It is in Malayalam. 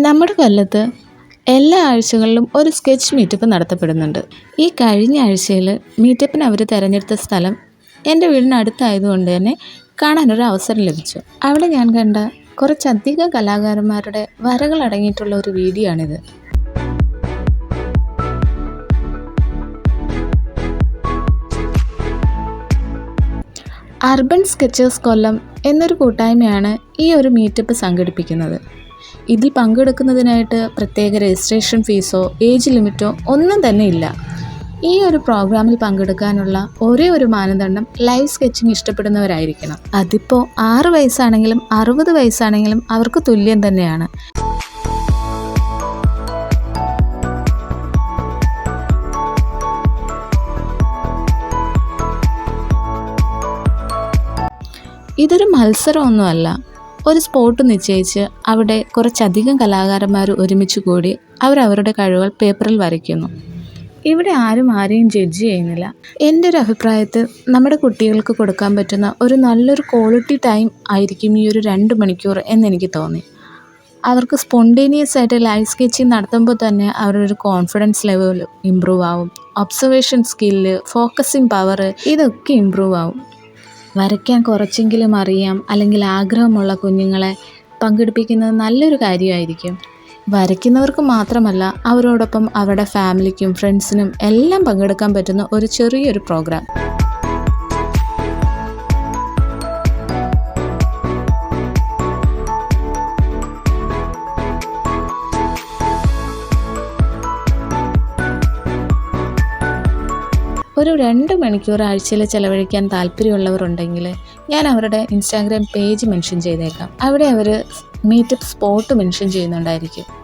നമ്മുടെ കൊല്ലത്ത് എല്ലാ ആഴ്ചകളിലും ഒരു സ്കെച്ച് മീറ്റപ്പ് നടത്തപ്പെടുന്നുണ്ട്. ഈ കഴിഞ്ഞ ആഴ്ചയിൽ മീറ്റപ്പിന് അവർ തിരഞ്ഞെടുത്ത സ്ഥലം എന്റെ വീടിനടുത്തായതുകൊണ്ട് തന്നെ കാണാനൊരു അവസരം ലഭിച്ചു. അവിടെ ഞാൻ കണ്ട കുറച്ചധികം കലാകാരന്മാരുടെ വരകൾ അടങ്ങിയിട്ടുള്ള ഒരു വീഡിയോ ആണിത് അർബൻ സ്കെച്ചേഴ്സ് കൊല്ലം എന്നൊരു കൂട്ടായ്മയാണ് ഈ ഒരു മീറ്റപ്പ് സംഘടിപ്പിക്കുന്നത്. ഇതിൽ പങ്കെടുക്കുന്നതിനായിട്ട് പ്രത്യേക രജിസ്ട്രേഷൻ ഫീസോ ഏജ് ലിമിറ്റോ ഒന്നും തന്നെ ഇല്ല. ഈ ഒരു പ്രോഗ്രാമിൽ പങ്കെടുക്കാനുള്ള ഒരേ ഒരു മാനദണ്ഡം ലൈവ് സ്കെച്ചിങ് ഇഷ്ടപ്പെടുന്നവരായിരിക്കണം. അതിപ്പോൾ ആറ് വയസ്സാണെങ്കിലും അറുപത് വയസ്സാണെങ്കിലും അവർക്ക് തുല്യം തന്നെയാണ്. ഇതൊരു മത്സരമൊന്നുമല്ല. ഒരു സ്പോട്ട് നിശ്ചയിച്ച് അവിടെ കുറച്ചധികം കലാകാരന്മാർ ഒരുമിച്ച് കൂടി അവരവരുടെ കഴിവുകൾ പേപ്പറിൽ വരയ്ക്കുന്നു. ഇവിടെ ആരും ആരെയും ജഡ്ജ് ചെയ്യുന്നില്ല. എന്റെ ഒരു അഭിപ്രായത്തിൽ നമ്മുടെ കുട്ടികൾക്ക് കൊടുക്കാൻ പറ്റുന്ന ഒരു നല്ലൊരു ക്വാളിറ്റി ടൈം ആയിരിക്കും ഈ ഒരു രണ്ട് മണിക്കൂർ എന്നെനിക്ക് തോന്നി. അവർക്ക് സ്പോണ്ടേനിയസ് ആയിട്ട് ലൈവ് സ്കെച്ചിങ് നടത്തുമ്പോൾ തന്നെ അവരുടെ ഒരു കോൺഫിഡൻസ് ലെവൽ ഇമ്പ്രൂവ് ആവും. ഒബ്സർവേഷൻ സ്കില്ല് ഫോക്കസിങ് പവർ ഇതൊക്കെ ഇമ്പ്രൂവ് ആവും. വരയ്ക്കാൻ കുറച്ചെങ്കിലും അറിയാം അല്ലെങ്കിൽ ആഗ്രഹമുള്ള കുഞ്ഞുങ്ങളെ പങ്കെടുപ്പിക്കുന്നത് നല്ലൊരു കാര്യമായിരിക്കും. വരയ്ക്കുന്നവർക്ക് മാത്രമല്ല അവരോടൊപ്പം അവരുടെ ഫാമിലിക്കും ഫ്രണ്ട്സിനും എല്ലാം പങ്കെടുക്കാൻ പറ്റുന്ന ഒരു ചെറിയൊരു പ്രോഗ്രാം. ഒരു രണ്ട് മണിക്കൂർ ആഴ്ചയിൽ ചിലവഴിക്കാൻ താല്പര്യമുള്ളവരുണ്ടെങ്കിൽ ഞാൻ അവരുടെ ഇൻസ്റ്റാഗ്രാം പേജ് മെൻഷൻ ചെയ്തേക്കാം. അവിടെ അവർ മീറ്റപ്പ് സ്പോട്ട് മെൻഷൻ ചെയ്യുന്നുണ്ടായിരിക്കും.